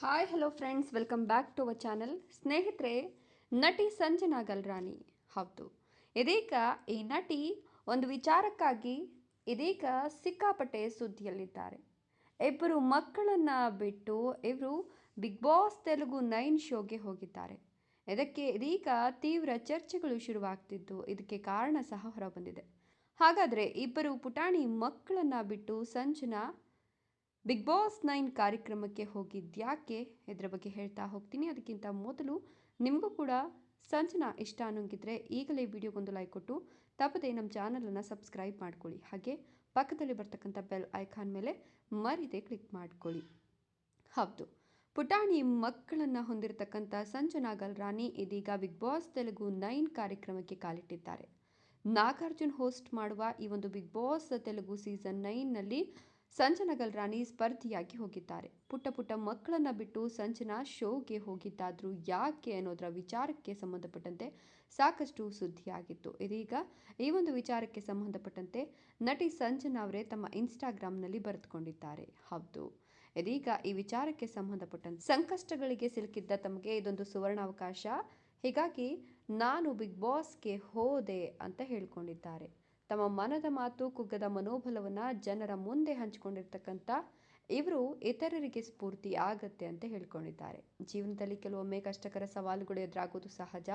Hi hello friends welcome back to our channel ಸ್ನೇಹಿತರೆ ನಟಿ ಸಂಜನಾ ಗಲ್ರಾಣಿ ಹೌದು. ಇದೀಗ ಈ ನಟಿ ಒಂದು ವಿಚಾರಕ್ಕಾಗಿ ಇದೀಗ ಸಿಕ್ಕಾಪಟ್ಟೆ ಸುದ್ದಿಯಲ್ಲಿದ್ದಾರೆ. ಇಬ್ಬರು ಮಕ್ಕಳನ್ನು ಬಿಟ್ಟು ಇವರು ಬಿಗ್ ಬಾಸ್ ತೆಲುಗು ನೈನ್ ಶೋಗೆ ಹೋಗಿದ್ದಾರೆ. ಇದಕ್ಕೆ ಇದೀಗ ತೀವ್ರ ಚರ್ಚೆಗಳು ಶುರುವಾಗ್ತಿದ್ದು. ಇದಕ್ಕೆ ಕಾರಣ ಸಹ ಹೊರಬಂದಿದೆ. ಹಾಗಾದರೆ ಇಬ್ಬರು ಪುಟಾಣಿ ಮಕ್ಕಳನ್ನು ಬಿಟ್ಟು ಸಂಜನಾ ಬಿಗ್ ಬಾಸ್ ನೈನ್ ಕಾರ್ಯಕ್ರಮಕ್ಕೆ ಹೋಗಿದ್ಯಾಕೆ ಇದರ ಬಗ್ಗೆ ಹೇಳ್ತಾ ಹೋಗ್ತೀನಿ. ಅದಕ್ಕಿಂತ ಮೊದಲು ನಿಮಗೂ ಕೂಡ ಸಂಜನಾ ಇಷ್ಟ ಅನ್ನೋಂಗಿದ್ರೆ ಈಗಲೇ ವಿಡಿಯೋಗೊಂದು ಲೈಕ್ ಕೊಟ್ಟು, ತಪ್ಪದೆ ನಮ್ಮ ಚಾನಲನ್ನು ಸಬ್ಸ್ಕ್ರೈಬ್ ಮಾಡ್ಕೊಳ್ಳಿ. ಹಾಗೆ ಪಕ್ಕದಲ್ಲಿ ಬರ್ತಕ್ಕಂಥ ಬೆಲ್ ಐಕಾನ್ ಮೇಲೆ ಮರಿದೆ ಕ್ಲಿಕ್ ಮಾಡ್ಕೊಳ್ಳಿ. ಹೌದು, ಪುಟಾಣಿ ಮಕ್ಕಳನ್ನು ಹೊಂದಿರತಕ್ಕಂಥ ಸಂಜನಾ ಗಲ್ರಾನಿ ಇದೀಗ ಬಿಗ್ ಬಾಸ್ ತೆಲುಗು ನೈನ್ ಕಾರ್ಯಕ್ರಮಕ್ಕೆ ಕಾಲಿಟ್ಟಿದ್ದಾರೆ. ನಾಗಾರ್ಜುನ್ ಹೋಸ್ಟ್ ಮಾಡುವ ಈ ಒಂದು ಬಿಗ್ ಬಾಸ್ ತೆಲುಗು ಸೀಸನ್ ನೈನ್ನಲ್ಲಿ ಸಂಜನಾ ರಾಣಿ ಸ್ಪರ್ಧಿಯಾಗಿ ಹೋಗಿದ್ದಾರೆ. ಪುಟ್ಟ ಪುಟ್ಟ ಮಕ್ಕಳನ್ನು ಬಿಟ್ಟು ಸಂಜನಾ ಶೋಗೆ ಹೋಗಿದ್ದಾದರೂ ಯಾಕೆ ಅನ್ನೋದರ ವಿಚಾರಕ್ಕೆ ಸಂಬಂಧಪಟ್ಟಂತೆ ಸಾಕಷ್ಟು ಸುದ್ದಿಯಾಗಿತ್ತು. ಇದೀಗ ಈ ಒಂದು ವಿಚಾರಕ್ಕೆ ಸಂಬಂಧಪಟ್ಟಂತೆ ನಟಿ ಸಂಜನಾ ಅವರೇ ತಮ್ಮ ಇನ್ಸ್ಟಾಗ್ರಾಮ್ನಲ್ಲಿ ಬರೆದುಕೊಂಡಿದ್ದಾರೆ. ಹೌದು, ಇದೀಗ ಈ ವಿಚಾರಕ್ಕೆ ಸಂಬಂಧಪಟ್ಟಂತೆ ಸಂಕಷ್ಟಗಳಿಗೆ ಸಿಲುಕಿದ್ದ ತಮಗೆ ಇದೊಂದು ಸುವರ್ಣಾವಕಾಶ. ಹೀಗಾಗಿ ನಾನು ಬಿಗ್ ಬಾಸ್ಗೆ ಹೋದೆ ಅಂತ ಹೇಳ್ಕೊಂಡಿದ್ದಾರೆ. ತಮ್ಮ ಮನದ ಮಾತು, ಕುಗ್ಗದ ಮನೋಬಲವನ್ನು ಜನರ ಮುಂದೆ ಹಂಚಿಕೊಂಡಿರ್ತಕ್ಕಂಥ ಇವರು ಇತರರಿಗೆ ಸ್ಫೂರ್ತಿ ಆಗತ್ತೆ ಅಂತ ಹೇಳ್ಕೊಂಡಿದ್ದಾರೆ. ಜೀವನದಲ್ಲಿ ಕೆಲವೊಮ್ಮೆ ಕಷ್ಟಕರ ಸವಾಲುಗಳು ಎದುರಾಗೋದು ಸಹಜ.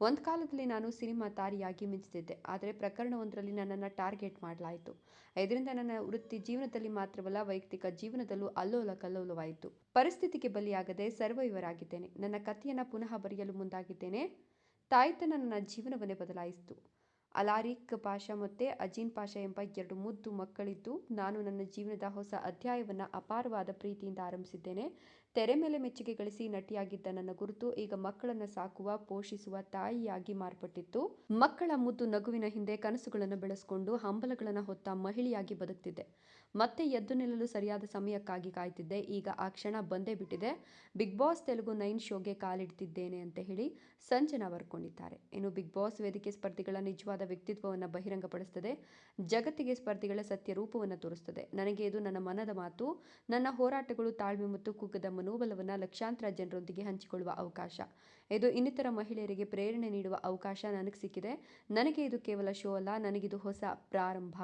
ಒಂದು ಕಾಲದಲ್ಲಿ ನಾನು ಸಿನಿಮಾ ತಾರಿಯಾಗಿ ಮಿಂಚುತ್ತಿದ್ದೆ ಆದರೆ ಪ್ರಕರಣವೊಂದರಲ್ಲಿ ನನ್ನನ್ನು ಟಾರ್ಗೆಟ್ ಮಾಡಲಾಯಿತು. ಇದರಿಂದ ನನ್ನ ವೃತ್ತಿ ಜೀವನದಲ್ಲಿ ಮಾತ್ರವಲ್ಲ, ವೈಯಕ್ತಿಕ ಜೀವನದಲ್ಲೂ ಅಲ್ಲೋಲ ಕಲ್ಲೋಲವಾಯಿತು. ಪರಿಸ್ಥಿತಿಗೆ ಬಲಿಯಾಗದೆ ಸರ್ವೈವರ್ ಆಗಿದ್ದೇನೆ ನನ್ನ ಕಥೆಯನ್ನು ಪುನಃ ಬರೆಯಲು ಮುಂದಾಗಿದ್ದೇನೆ. ತಾಯ್ತನ ನನ್ನ ಜೀವನವನ್ನೇ ಬದಲಾಯಿಸಿತು. ಅಲಾರಿಕ್ ಪಾಷ ಮತ್ತು ಅಜೀನ್ ಪಾಷ ಎಂಬ ಎರಡು ಮುದ್ದು ಮಕ್ಕಳಿದ್ದು ನಾನು ನನ್ನ ಜೀವನದ ಹೊಸ ಅಧ್ಯಾಯವನ್ನು ಅಪಾರವಾದ ಪ್ರೀತಿಯಿಂದ ಆರಂಭಿಸಿದ್ದೇನೆ. ತೆರೆ ಮೇಲೆ ಮೆಚ್ಚುಗೆ ಗಳಿಸಿ ನಟಿಯಾಗಿದ್ದ ನನ್ನ ಗುರುತು ಈಗ ಮಕ್ಕಳನ್ನು ಸಾಕುವ, ಪೋಷಿಸುವ ತಾಯಿಯಾಗಿ ಮಾರ್ಪಟ್ಟಿತ್ತು. ಮಕ್ಕಳ ಮುದ್ದು ನಗುವಿನ ಹಿಂದೆ ಕನಸುಗಳನ್ನು ಬೆಳೆಸಿಕೊಂಡು ಹಂಬಲಗಳನ್ನು ಹೊತ್ತ ಮಹಿಳೆಯಾಗಿ ಬದುಕ್ತಿದ್ದೆ. ಮತ್ತೆ ಎದ್ದು ನಿಲ್ಲಲು ಸರಿಯಾದ ಸಮಯಕ್ಕಾಗಿ ಕಾಯ್ತಿದ್ದೆ. ಈಗ ಆ ಕ್ಷಣ ಬಂದೇ ಬಿಟ್ಟಿದೆ. ಬಿಗ್ ಬಾಸ್ ತೆಲುಗು ನೈನ್ ಶೋಗೆ ಕಾಲಿಡ್ತಿದ್ದೇನೆ ಅಂತ ಹೇಳಿ ಸಂಜನಾ ಬರ್ಕೊಂಡಿದ್ದಾರೆ. ಇನ್ನು ಬಿಗ್ ಬಾಸ್ ವೇದಿಕೆ ಸ್ಪರ್ಧಿಗಳ ನಿಜವಾದ ವ್ಯಕ್ತಿತ್ವವನ್ನು ಬಹಿರಂಗಪಡಿಸುತ್ತದೆ ಜಗತ್ತಿಗೆ ಸ್ಪರ್ಧಿಗಳ ಸತ್ಯ ರೂಪವನ್ನು ತೋರಿಸುತ್ತದೆ ನನಗೆ ಇದು ನನ್ನ ಮನದ ಮಾತು. ನನ್ನ ಹೋರಾಟಗಳು ತಾಳ್ಮೆ ಮತ್ತು ಕುಗ್ಗದ ಮನೋಬಲವನ್ನು ಲಕ್ಷಾಂತರ ಜನರೊಂದಿಗೆ ಹಂಚಿಕೊಳ್ಳುವ ಅವಕಾಶ. ಇದು ಇನ್ನಿತರ ಮಹಿಳೆಯರಿಗೆ ಪ್ರೇರಣೆ ನೀಡುವ ಅವಕಾಶ ನನಗೆ ಸಿಕ್ಕಿದೆ. ನನಗೆ ಇದು ಕೇವಲ ಶೋ ಅಲ್ಲ, ನನಗಿದು ಹೊಸ ಪ್ರಾರಂಭ.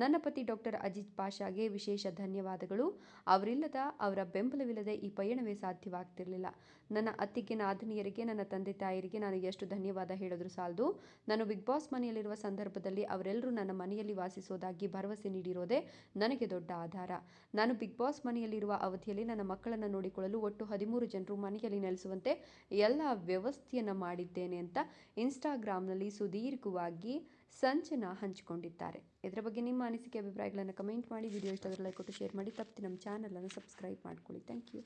ನನ್ನ ಪತಿ ಡಾಕ್ಟರ್ ಅಜಿತ್ ಪಾಷಾಗೆ ವಿಶೇಷ ಧನ್ಯವಾದಗಳು. ಅವರಿಲ್ಲದ ಅವರ ಬೆಂಬಲವಿಲ್ಲದೆ ಈ ಪಯಣವೇ ಸಾಧ್ಯವಾಗ್ತಿರಲಿಲ್ಲ. ನನ್ನ ಅತ್ತಿಗೆ ನಾದಿನಿಯರಿಗೆ ನನ್ನ ತಂದೆ ತಾಯರಿಗೆ ನಾನು ಎಷ್ಟು ಧನ್ಯವಾದ ಹೇಳಿದ್ರು ಸಾಲದು. ನಾನು ಬಿಗ್ ಬಾಸ್ ಮನೆಯಲ್ಲಿರುವ ಸಂದರ್ಭದಲ್ಲಿ ಅವರೆಲ್ಲರೂ ನನ್ನ ಮನೆಯಲ್ಲಿ ವಾಸಿಸೋದಾಗಿ ಭರವಸೆ ನೀಡಿರೋದೇ ನನಗೆ ದೊಡ್ಡ ಆಧಾರ. ನಾನು ಬಿಗ್ ಬಾಸ್ ಮನೆಯಲ್ಲಿರುವ ಅವಧಿಯಲ್ಲಿ ನನ್ನ ಮಕ್ಕಳನ್ನು ನೋಡಿಕೊಳ್ಳಲು ಒಟ್ಟು ಹದಿಮೂರು ಜನರು ಮನೆಯಲ್ಲಿ ನೆಲೆಸುವಂತೆ ಎಲ್ಲ ವ್ಯವಸ್ಥೆಯನ್ನು ಮಾಡಿದ್ದೇನೆ ಅಂತ ಇನ್ಸ್ಟಾಗ್ರಾಮ್ನಲ್ಲಿ ಸುದೀರ್ಘವಾಗಿ ಸಂಚನ ಹಂಚಿಕೊಂಡಿದ್ದಾರೆ. ಇದರ ಬಗ್ಗೆ ನಿಮ್ಮ ಅನಿಸಿಕೆ, ಅಭಿಪ್ರಾಯಗಳನ್ನು ಕಮೆಂಟ್ ಮಾಡಿ. ವಿಡಿಯೋ ಇಷ್ಟದಲ್ಲಿ ಲೈಕ್ ಕೊಟ್ಟು ಶೇರ್ ಮಾಡಿ. ತಪ್ಪದೆ ನಮ್ಮ ಚಾನಲನ್ನು ಸಬ್ಸ್ಕ್ರೈಬ್ ಮಾಡ್ಕೊಳ್ಳಿ. Thank you